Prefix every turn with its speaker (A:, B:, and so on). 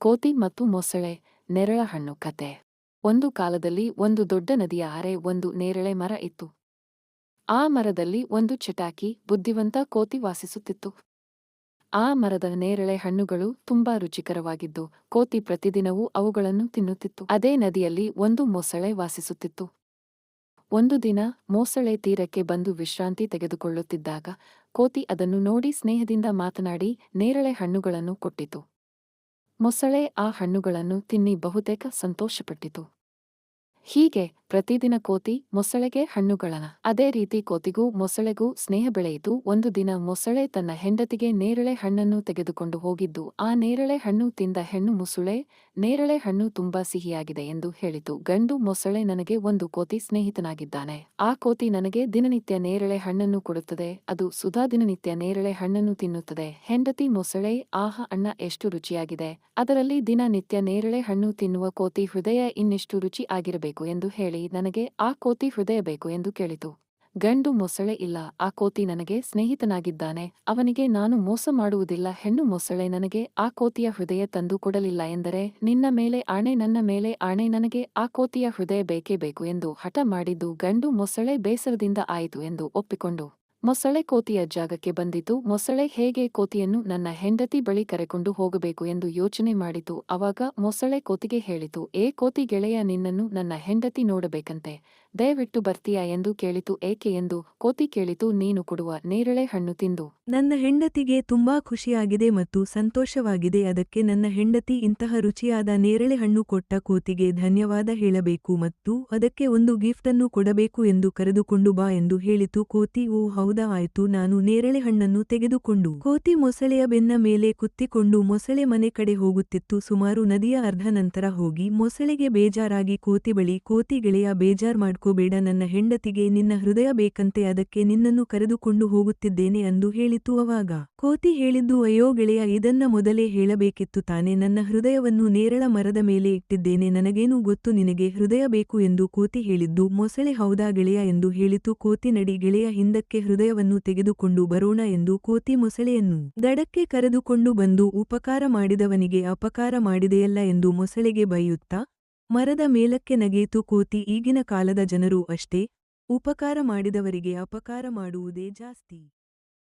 A: ಕೋತಿ ಮತ್ತು ಮೊಸಳೆ ನೆರಳ ಹಣ್ಣು ಕತೆ. ಒಂದು ಕಾಲದಲ್ಲಿ ಒಂದು ದೊಡ್ಡ ನದಿಯ ಆರೆ ಒಂದು ನೇರಳೆ ಮರ ಇತ್ತು. ಆ ಮರದಲ್ಲಿ ಒಂದು ಚಟಾಕಿ ಬುದ್ಧಿವಂತ ಕೋತಿ ವಾಸಿಸುತ್ತಿತ್ತು. ಆ ಮರದ ನೇರಳೆ ಹಣ್ಣುಗಳು ತುಂಬಾ ರುಚಿಕರವಾಗಿದ್ದು ಕೋತಿ ಪ್ರತಿದಿನವೂ ಅವುಗಳನ್ನು ತಿನ್ನುತ್ತಿತ್ತು. ಅದೇ ನದಿಯಲ್ಲಿ ಒಂದು ಮೊಸಳೆ ವಾಸಿಸುತ್ತಿತ್ತು. ಒಂದು ದಿನ ಮೊಸಳೆ ತೀರಕ್ಕೆ ಬಂದು ವಿಶ್ರಾಂತಿ ತೆಗೆದುಕೊಳ್ಳುತ್ತಿದ್ದಾಗ ಕೋತಿ ಅದನ್ನು ನೋಡಿ ಸ್ನೇಹದಿಂದ ಮಾತನಾಡಿ ನೇರಳೆ ಹಣ್ಣುಗಳನ್ನು ಕೊಟ್ಟಿತು. ಮೊಸಳೆ ಆ ಹಣ್ಣುಗಳನ್ನು ತಿನ್ನಿ ಬಹುತೇಕ ಸಂತೋಷಪಟ್ಟಿತು. ಹೀಗೆ ಪ್ರತಿದಿನ ಕೋತಿ ಮೊಸಳೆಗೆ ಹಣ್ಣುಗಳನ ಅದೇ ರೀತಿ ಕೋತಿಗೂ ಮೊಸಳೆಗೂ ಸ್ನೇಹ ಬೆಳೆಯಿತು. ಒಂದು ದಿನ ಮೊಸಳೆ ತನ್ನ ಹೆಂಡತಿಗೆ ನೇರಳೆ ಹಣ್ಣನ್ನು ತೆಗೆದುಕೊಂಡು ಹೋಗಿದ್ದು, ಆ ನೇರಳೆ ಹಣ್ಣು ತಿಂದ ಹೆಣ್ಣು ಮೊಸಳೆ, ನೇರಳೆ ಹಣ್ಣು ತುಂಬಾ ಸಿಹಿಯಾಗಿದೆ ಎಂದು ಹೇಳಿತು. ಗಂಡು ಮೊಸಳೆ ನನಗೆ ಒಂದು ಕೋತಿ ಸ್ನೇಹಿತನಾಗಿದ್ದಾನೆ. ಆ ಕೋತಿ ನನಗೆ ದಿನನಿತ್ಯ ನೇರಳೆ ಹಣ್ಣನ್ನು ಕೊಡುತ್ತದೆ. ಅದು ಸುಧಾ ದಿನನಿತ್ಯ ನೇರಳೆ ಹಣ್ಣನ್ನು ತಿನ್ನುತ್ತದೆ. ಹೆಂಡತಿ ಮೊಸಳೆ, ಆಹ ಅಣ್ಣ ಎಷ್ಟು ರುಚಿಯಾಗಿದೆ. ಅದರಲ್ಲಿ ದಿನನಿತ್ಯ ನೇರಳೆ ಹಣ್ಣು ತಿನ್ನುವ ಕೋತಿ ಹೃದಯ ಇನ್ನೆಷ್ಟು ರುಚಿ ಆಗಿರಬೇಕು ಎಂದು ಹೇಳಿ. ನನಗೆ ಆ ಕೋತಿ ಹೃದಯ ಬೇಕು ಎಂದು ಕೇಳಿತು. ಗಂಡು ಮೊಸಳೆ ಇಲ್ಲ, ಆ ಕೋತಿ ನನಗೆ ಸ್ನೇಹಿತನಾಗಿದ್ದಾನೆ, ಅವನಿಗೆ ನಾನು ಮೋಸ ಮಾಡುವುದಿಲ್ಲ, ಹೆಣ್ಣು ಮೊಸಳೆ ನನಗೆ ಆ ಕೋತಿಯ ಹೃದಯ ತಂದು ಕೊಡಲಿಲ್ಲ ಎಂದರೆ, ನಿನ್ನ ಮೇಲೆ ಆಣೆ, ನನ್ನ ಮೇಲೆ ಆಣೆ, ನನಗೆ ಆ ಕೋತಿಯ ಹೃದಯ ಬೇಕೇ ಬೇಕು ಎಂದು ಹಠ ಮಾಡಿದ್ದು ಗಂಡು ಮೊಸಳೆ ಬೇಸರದಿಂದ ಆಯಿತು ಎಂದು ಒಪ್ಪಿಕೊಂಡು. ಮೊಸಳೆ ಕೋತಿಯ ಜಾಗಕ್ಕೆ ಬಂದಿತು. ಮೊಸಳೆ ಹೇಗೆ ಕೋತಿಯನ್ನು ನನ್ನ ಹೆಂಡತಿ ಬಳಿ ಕರೆಕೊಂಡು ಹೋಗಬೇಕು ಎಂದು ಯೋಚನೆ ಮಾಡಿತು. ಅವಾಗ ಮೊಸಳೆ ಕೋತಿಗೆ ಹೇಳಿತು, ಏ ಕೋತಿ ಗೆಳೆಯ, ನಿನ್ನನ್ನು ನನ್ನ ಹೆಂಡತಿ ನೋಡಬೇಕಂತೆ. ದಯವಿಟ್ಟು ಬರ್ತೀಯಾ ಎಂದು ಕೇಳಿತು, ಏಕೆ ಎಂದು ಕೋತಿ ಕೇಳಿತು, ನೀನು ಕೊಡುವ ನೇರಳೆ ಹಣ್ಣು ತಿಂದು.
B: ನನ್ನ ಹೆಂಡತಿಗೆ ತುಂಬಾ ಖುಷಿಯಾಗಿದೆ ಮತ್ತು ಸಂತೋಷವಾಗಿದೆ, ಅದಕ್ಕೆ ನನ್ನ ಹೆಂಡತಿ ಇಂತಹ ರುಚಿಯಾದ ನೇರಳೆ ಹಣ್ಣು ಕೊಟ್ಟ ಕೋತಿಗೆ ಧನ್ಯವಾದ ಹೇಳಬೇಕು ಮತ್ತು ಅದಕ್ಕೆ ಒಂದು ಗಿಫ್ಟನ್ನು ಕೊಡಬೇಕು ಎಂದು ಕರೆದುಕೊಂಡು ಬಾ ಎಂದು ಹೇಳಿತು. ಕೋತಿ, ಓ ಹೌದಾ, ಆಯ್ತು, ನಾನು ನೇರಳೆ ಹಣ್ಣನ್ನು ತೆಗೆದುಕೊಂಡು. ಕೋತಿ ಮೊಸಳೆಯ ಬೆನ್ನ ಮೇಲೆ ಕುತ್ತಿಕೊಂಡು ಮೊಸಳೆ ಮನೆ ಕಡೆ ಹೋಗುತ್ತಿತ್ತು. ಸುಮಾರು ನದಿಯ ಅರ್ಧ ನಂತರ ಹೋಗಿ ಮೊಸಳೆಗೆ ಬೇಜಾರಾಗಿ ಕೋತಿ ಬಳಿ ಕೋತಿ ಗೆಳೆಯ ಬೇಜಾರ್ ಮಾಡ್ಕೋಬೇಡ ನನ್ನ ಹೆಂಡತಿಗೆ ನಿನ್ನ ಹೃದಯ ಬೇಕಂತೆ ಅದಕ್ಕೆ ನಿನ್ನನ್ನು ಕರೆದುಕೊಂಡು ಹೋಗುತ್ತಿದ್ದೇನೆ ಅಂದು ಹೇಳಿತು ಅವಾಗ. ಕೋತಿ ಹೇಳಿದ್ದು, ಅಯ್ಯೋ ಗೆಳೆಯ, ಇದನ್ನ ಮೊದಲೇ ಹೇಳಬೇಕಿತ್ತು ತಾನೆ, ನನ್ನ ಹೃದಯವನ್ನು ನೇರಳ ಮರದ ಮೇಲೆ ಇಟ್ಟಿದ್ದೇನೆ, ನನಗೇನೂ ಗೊತ್ತು, ನಿನಗೆ ಹೃದಯ ಬೇಕು ಎಂದು ಕೋತಿ ಹೇಳಿದ್ದು, ಮೊಸಳೆ ಹೌದಾ ಗೆಳೆಯ ಎಂದು ಹೇಳಿತು, ಕೋತಿ ನಡಿ ಗೆಳೆಯ, ಹಿಂದಕ್ಕೆ ಹೃದಯವನ್ನು ತೆಗೆದುಕೊಂಡು ಬರೋಣ ಎಂದು ಕೋತಿ ಮೊಸಳೆಯನ್ನು ದಡಕ್ಕೆ ಕರೆದುಕೊಂಡು ಬಂದು, ಉಪಕಾರ ಮಾಡಿದವನಿಗೆ ಅಪಕಾರ ಮಾಡಿದೆಯಲ್ಲ ಎಂದು ಮೊಸಳೆಗೆ ಬೈಯುತ್ತಾ ಮರದ ಮೇಲಕ್ಕೆ ನಗೇತು ಕೋತಿ ಈಗಿನ ಕಾಲದ ಜನರು ಅಷ್ಟೇ. ಉಪಕಾರ ಮಾಡಿದವರಿಗೆ ಅಪಕಾರ ಮಾಡುವುದೇ ಜಾಸ್ತಿ.